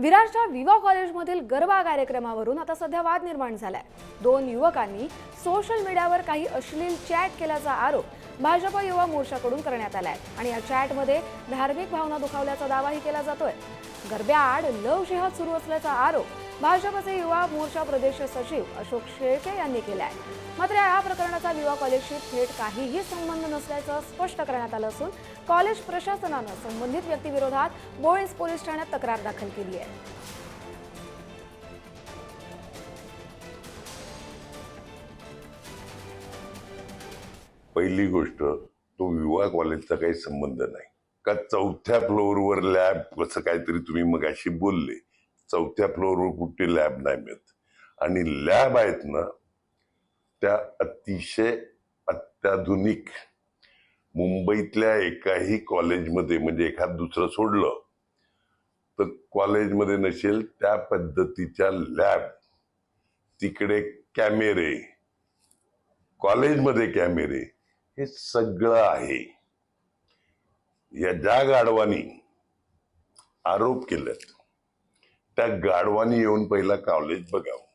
विरारच्या विवा कॉलेजमधील गरबा कार्यक्रमावरून आता सध्या वाद निर्माण झालाय. दोन युवकांनी सोशल मीडियावर काही अश्लील चॅट केल्याचा आरोप भाजप युवा मोर्चाकडून करण्यात आलाय. आणि या चॅटमध्ये धार्मिक भावना दुखावल्याचा दावाही केला जातोय. गरब्याआड लव जिहाद सुरू असल्याचा आरोप भाजपचे युवा मोर्चा प्रदेश सचिव अशोक शेळके यांनी केलाय. मात्र या प्रकरणाचा युवा कॉलेजशी थेट काहीही संबंध नसल्याचं स्पष्ट करण्यात आलं असून कॉलेज प्रशासनानं संबंधित व्यक्तीविरोधात बोळीस पोलीस ठाण्यात तक्रार दाखल केली आहे पहिली गोष्ट तो विवाह कॉलेजचा काही संबंध नाही. का चौथ्या फ्लोअरवर लॅब कसं काहीतरी तुम्ही मग अशी बोलले. चौथ्या फ्लोअरवर कुठे लॅब नाही मिळत. आणि लॅब आहेत ना त्या अतिशय अत्याधुनिक. मुंबईतल्या एकाही कॉलेजमध्ये म्हणजे एखाद दुसरं सोडलं तर कॉलेजमध्ये नसेल त्या पद्धतीच्या लॅब तिकडे कॅमेरे कॉलेजमध्ये कॅमेरे हे सगळं आहे. या ज्या गाढवानी आरोप केलेत त्या गाढवानी येऊन पहिला कावलेत बघावं.